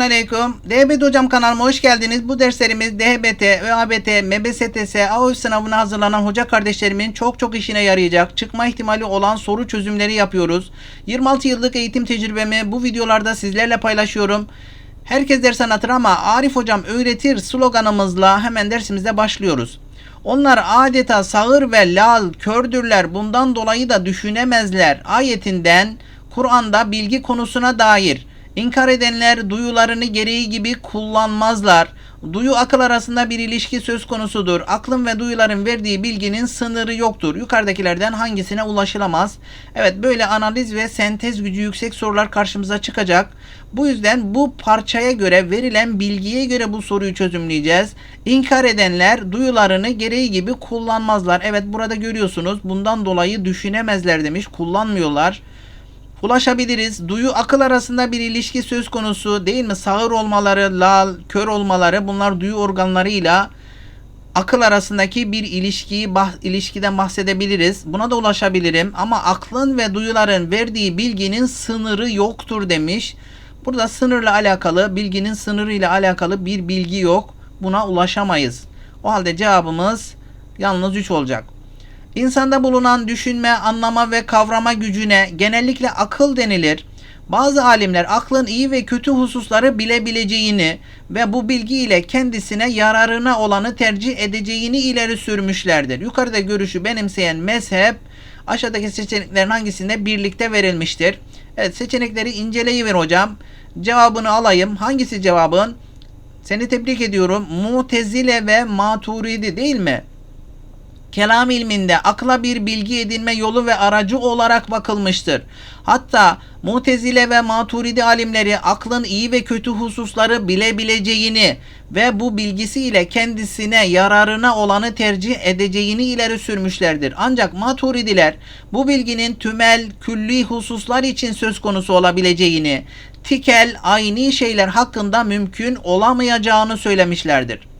Aleyküm. DHBT Hocam kanalıma hoş geldiniz. Bu derslerimiz DHBT, ÖABT, MBSTS, AOV sınavına hazırlanan hoca kardeşlerimin çok çok işine yarayacak, çıkma ihtimali olan soru çözümleri yapıyoruz. 26 yıllık eğitim tecrübemi bu videolarda sizlerle paylaşıyorum. Herkes ders anlatır ama Arif Hocam öğretir sloganımızla hemen dersimize başlıyoruz. Onlar adeta sağır ve lal, kördürler. Bundan dolayı da düşünemezler. Ayetinden Kur'an'da bilgi konusuna dair İnkar edenler duyularını gereği gibi kullanmazlar. Duyu akıl arasında bir ilişki söz konusudur. Aklın ve duyuların verdiği bilginin sınırı yoktur. Yukarıdakilerden hangisine ulaşılamaz? Evet böyle analiz ve sentez gücü yüksek sorular karşımıza çıkacak. Bu yüzden bu parçaya göre verilen bilgiye göre bu soruyu çözümleyeceğiz. İnkar edenler duyularını gereği gibi kullanmazlar. Evet burada görüyorsunuz bundan dolayı düşünemezler demiş kullanmıyorlar ulaşabiliriz. Duyu akıl arasında bir ilişki söz konusu değil mi? Sağır olmaları, lal, kör olmaları bunlar duyu organlarıyla akıl arasındaki bir ilişkiyi bah, ilişkiden bahsedebiliriz. Buna da ulaşabilirim ama aklın ve duyuların verdiği bilginin sınırı yoktur demiş. Burada sınırla alakalı, bilginin sınırıyla alakalı bir bilgi yok. Buna ulaşamayız. O halde cevabımız yalnız 3 olacak. İnsanda bulunan düşünme, anlama ve kavrama gücüne genellikle akıl denilir. Bazı alimler aklın iyi ve kötü hususları bilebileceğini ve bu bilgi ile kendisine yararına olanı tercih edeceğini ileri sürmüşlerdir. Yukarıda görüşü benimseyen mezhep aşağıdaki seçeneklerin hangisinde birlikte verilmiştir? Evet seçenekleri inceleyiver hocam. Cevabını alayım. Hangisi cevabın? Seni tebrik ediyorum. Mutezile ve Maturidi değil mi? Kelam ilminde akla bir bilgi edinme yolu ve aracı olarak bakılmıştır. Hatta Mutezile ve Maturidi alimleri aklın iyi ve kötü hususları bilebileceğini ve bu bilgisiyle kendisine yararına olanı tercih edeceğini ileri sürmüşlerdir. Ancak Maturidiler bu bilginin tümel, külli hususlar için söz konusu olabileceğini, tikel, ayni şeyler hakkında mümkün olamayacağını söylemişlerdir.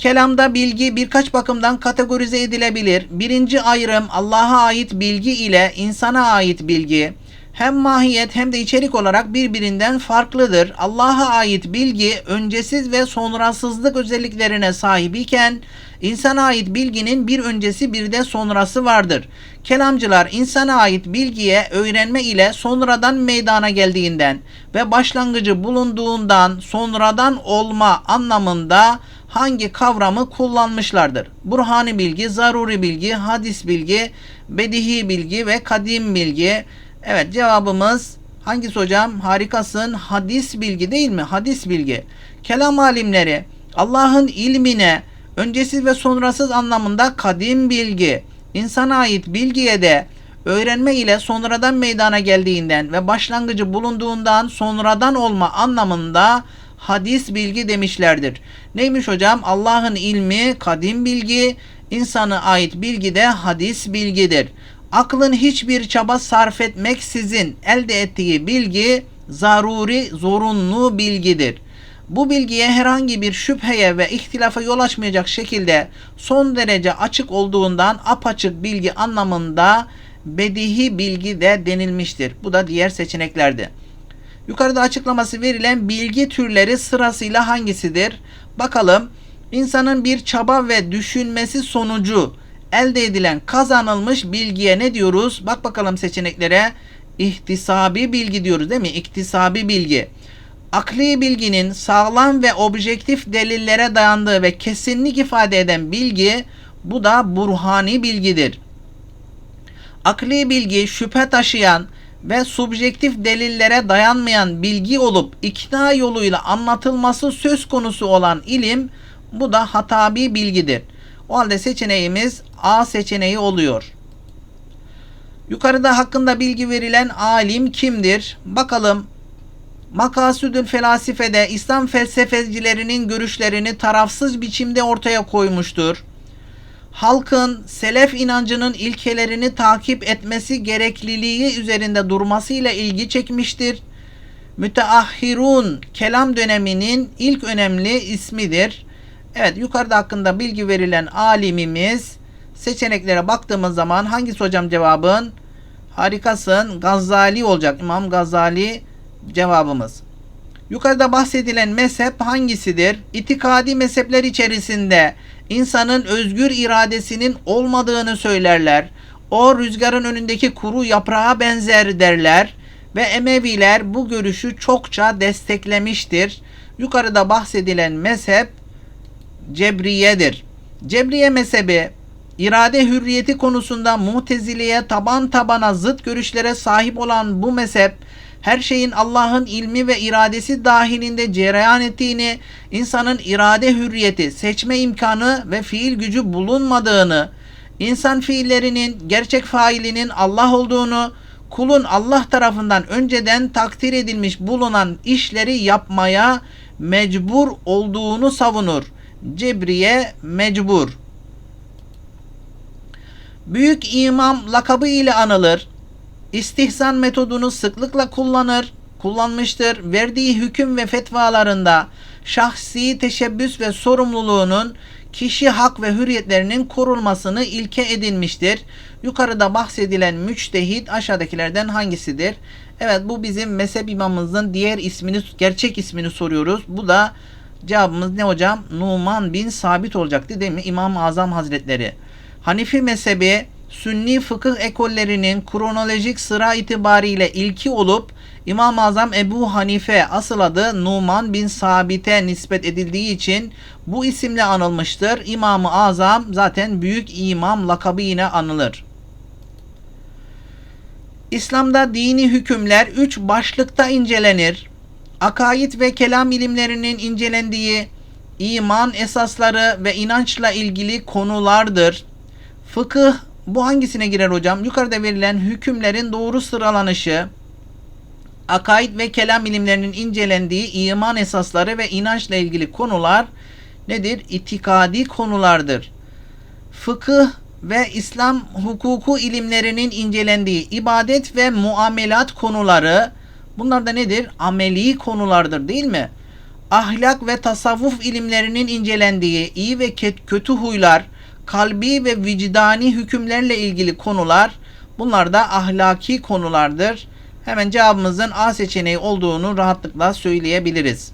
Kelamda bilgi birkaç bakımdan kategorize edilebilir. Birinci ayrım Allah'a ait bilgi ile insana ait bilgi hem mahiyet hem de içerik olarak birbirinden farklıdır. Allah'a ait bilgi öncesiz ve sonrasızlık özelliklerine sahip iken insana ait bilginin bir öncesi bir de sonrası vardır. Kelamcılar insana ait bilgiye öğrenme ile sonradan meydana geldiğinden ve başlangıcı bulunduğundan sonradan olma anlamında hangi kavramı kullanmışlardır? Burhani bilgi, zaruri bilgi, hadis bilgi, bedihi bilgi ve kadim bilgi. Evet cevabımız hangisi hocam? Harikasın. Hadis bilgi değil mi? Hadis bilgi. Kelam alimleri Allah'ın ilmine öncesiz ve sonrasız anlamında kadim bilgi, insana ait bilgiye de öğrenme ile sonradan meydana geldiğinden ve başlangıcı bulunduğundan sonradan olma anlamında hadis bilgi demişlerdir. Neymiş hocam? Allah'ın ilmi kadim bilgi, insana ait bilgi de hadis bilgidir. Aklın hiçbir çaba sarf etmeksizin elde ettiği bilgi zaruri, zorunlu bilgidir. Bu bilgiye herhangi bir şüpheye ve ihtilafa yol açmayacak şekilde son derece açık olduğundan apaçık bilgi anlamında bedihi bilgi de denilmiştir. Bu da diğer seçeneklerde. Yukarıda açıklaması verilen bilgi türleri sırasıyla hangisidir? Bakalım. İnsanın bir çaba ve düşünmesi sonucu elde edilen kazanılmış bilgiye ne diyoruz? Bak bakalım seçeneklere. İhtisabi bilgi diyoruz değil mi? İktisabi bilgi. Akli bilginin sağlam ve objektif delillere dayandığı ve kesinlik ifade eden bilgi bu da burhani bilgidir. Akli bilgi şüphe taşıyan ve subjektif delillere dayanmayan bilgi olup ikna yoluyla anlatılması söz konusu olan ilim bu da hatabi bilgidir. O halde seçeneğimiz A seçeneği oluyor. Yukarıda hakkında bilgi verilen alim kimdir? Bakalım. Makasüdül Felasife'de İslam felsefecilerinin görüşlerini tarafsız biçimde ortaya koymuştur halkın selef inancının ilkelerini takip etmesi gerekliliği üzerinde durmasıyla ilgi çekmiştir. Müteahhirun kelam döneminin ilk önemli ismidir. Evet yukarıda hakkında bilgi verilen alimimiz seçeneklere baktığımız zaman hangisi hocam cevabın? Harikasın. Gazali olacak. İmam Gazali cevabımız. Yukarıda bahsedilen mezhep hangisidir? İtikadi mezhepler içerisinde insanın özgür iradesinin olmadığını söylerler. O rüzgarın önündeki kuru yaprağa benzer derler ve Emeviler bu görüşü çokça desteklemiştir. Yukarıda bahsedilen mezhep Cebriye'dir. Cebriye mezhebi irade hürriyeti konusunda mutezileye taban tabana zıt görüşlere sahip olan bu mezhep her şeyin Allah'ın ilmi ve iradesi dahilinde cereyan ettiğini, insanın irade hürriyeti, seçme imkanı ve fiil gücü bulunmadığını, insan fiillerinin gerçek failinin Allah olduğunu, kulun Allah tarafından önceden takdir edilmiş bulunan işleri yapmaya mecbur olduğunu savunur. Cebriye mecbur. Büyük imam lakabı ile anılır. İstihsan metodunu sıklıkla kullanır, kullanmıştır. Verdiği hüküm ve fetvalarında şahsi teşebbüs ve sorumluluğunun kişi hak ve hürriyetlerinin korunmasını ilke edinmiştir. Yukarıda bahsedilen müçtehit aşağıdakilerden hangisidir? Evet bu bizim mezhep imamımızın diğer ismini, gerçek ismini soruyoruz. Bu da cevabımız ne hocam? Numan bin Sabit olacaktı değil mi? İmam-ı Azam Hazretleri. Hanifi mezhebi Sünni fıkıh ekollerinin kronolojik sıra itibariyle ilki olup İmam-ı Azam Ebu Hanife asıl adı Numan bin Sabit'e nispet edildiği için bu isimle anılmıştır. İmam-ı Azam zaten büyük imam lakabı yine anılır. İslam'da dini hükümler üç başlıkta incelenir. Akaid ve kelam ilimlerinin incelendiği iman esasları ve inançla ilgili konulardır. Fıkıh bu hangisine girer hocam? Yukarıda verilen hükümlerin doğru sıralanışı, akaid ve kelam ilimlerinin incelendiği iman esasları ve inançla ilgili konular nedir? İtikadi konulardır. Fıkıh ve İslam hukuku ilimlerinin incelendiği ibadet ve muamelat konuları bunlar da nedir? Ameli konulardır değil mi? Ahlak ve tasavvuf ilimlerinin incelendiği iyi ve kötü huylar, kalbi ve vicdani hükümlerle ilgili konular bunlar da ahlaki konulardır. Hemen cevabımızın A seçeneği olduğunu rahatlıkla söyleyebiliriz.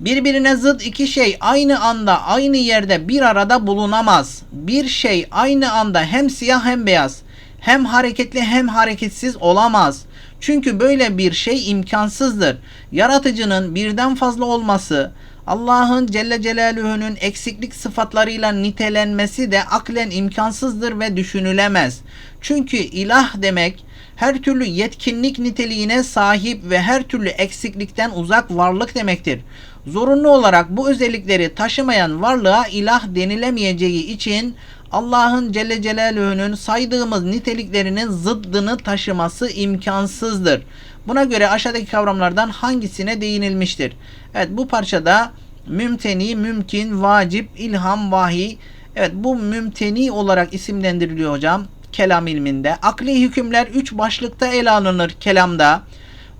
Birbirine zıt iki şey aynı anda aynı yerde bir arada bulunamaz. Bir şey aynı anda hem siyah hem beyaz, hem hareketli hem hareketsiz olamaz. Çünkü böyle bir şey imkansızdır. Yaratıcının birden fazla olması, Allah'ın Celle Celaluhu'nun eksiklik sıfatlarıyla nitelenmesi de aklen imkansızdır ve düşünülemez. Çünkü ilah demek her türlü yetkinlik niteliğine sahip ve her türlü eksiklikten uzak varlık demektir. Zorunlu olarak bu özellikleri taşımayan varlığa ilah denilemeyeceği için Allah'ın Celle Celaluhu'nun saydığımız niteliklerinin zıddını taşıması imkansızdır. Buna göre aşağıdaki kavramlardan hangisine değinilmiştir? Evet bu parçada mümteni, mümkün, vacip, ilham, vahiy. Evet bu mümteni olarak isimlendiriliyor hocam kelam ilminde. Akli hükümler üç başlıkta ele alınır kelamda.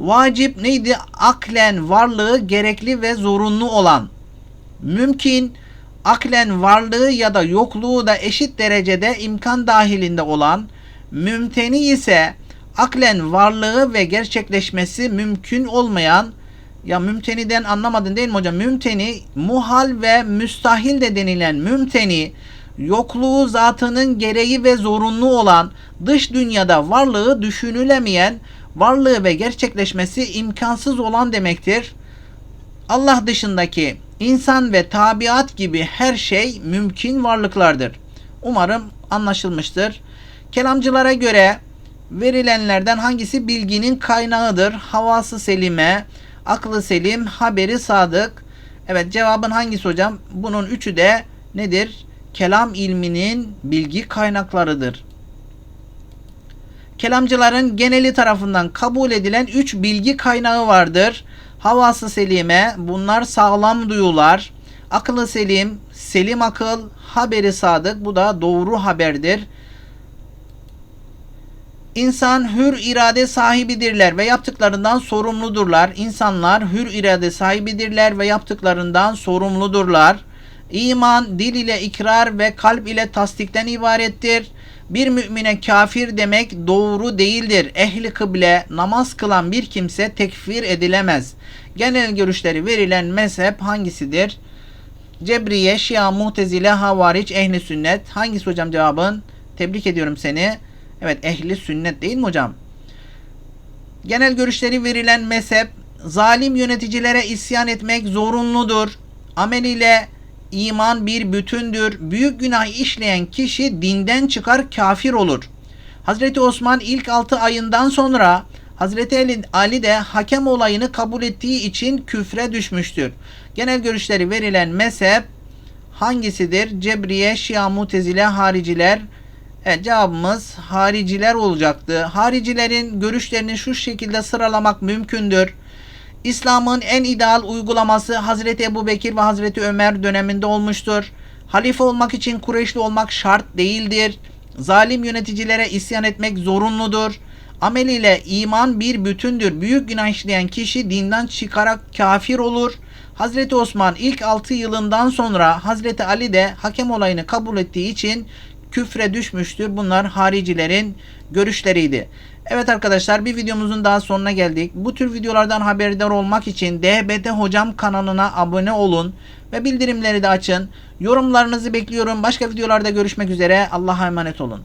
Vacip neydi? Aklen varlığı gerekli ve zorunlu olan. Mümkün aklen varlığı ya da yokluğu da eşit derecede imkan dahilinde olan. Mümteni ise aklen varlığı ve gerçekleşmesi mümkün olmayan ya mümteniden anlamadın değil mi hocam? Mümteni muhal ve müstahil de denilen mümteni yokluğu zatının gereği ve zorunlu olan dış dünyada varlığı düşünülemeyen varlığı ve gerçekleşmesi imkansız olan demektir. Allah dışındaki insan ve tabiat gibi her şey mümkün varlıklardır. Umarım anlaşılmıştır. Kelamcılara göre verilenlerden hangisi bilginin kaynağıdır? Havası selime, aklı selim, haberi sadık. Evet cevabın hangisi hocam? Bunun üçü de nedir? Kelam ilminin bilgi kaynaklarıdır. Kelamcıların geneli tarafından kabul edilen üç bilgi kaynağı vardır. Havası selime, bunlar sağlam duyular. Akıllı selim, selim akıl, haberi sadık, bu da doğru haberdir. İnsan hür irade sahibidirler ve yaptıklarından sorumludurlar. İnsanlar hür irade sahibidirler ve yaptıklarından sorumludurlar. İman dil ile ikrar ve kalp ile tasdikten ibarettir. Bir mümine kafir demek doğru değildir. Ehli kıble namaz kılan bir kimse tekfir edilemez. Genel görüşleri verilen mezhep hangisidir? Cebriye, Şia, Muhtezile, Havariç, Ehli Sünnet. Hangisi hocam cevabın? Tebrik ediyorum seni. Evet ehli sünnet değil mi hocam? Genel görüşleri verilen mezhep zalim yöneticilere isyan etmek zorunludur. Ameliyle iman bir bütündür. Büyük günah işleyen kişi dinden çıkar kafir olur. Hazreti Osman ilk 6 ayından sonra Hazreti Ali, de hakem olayını kabul ettiği için küfre düşmüştür. Genel görüşleri verilen mezhep hangisidir? Cebriye, Şia, Mutezile, Hariciler. Evet cevabımız hariciler olacaktı. Haricilerin görüşlerini şu şekilde sıralamak mümkündür. İslam'ın en ideal uygulaması Hazreti Ebu Bekir ve Hazreti Ömer döneminde olmuştur. Halife olmak için Kureyşli olmak şart değildir. Zalim yöneticilere isyan etmek zorunludur. Ameliyle iman bir bütündür. Büyük günah işleyen kişi dinden çıkarak kafir olur. Hazreti Osman ilk 6 yılından sonra Hazreti Ali de hakem olayını kabul ettiği için küfre düşmüştür. Bunlar haricilerin görüşleriydi. Evet arkadaşlar bir videomuzun daha sonuna geldik. Bu tür videolardan haberdar olmak için DHBT Hocam kanalına abone olun ve bildirimleri de açın. Yorumlarınızı bekliyorum. Başka videolarda görüşmek üzere. Allah'a emanet olun.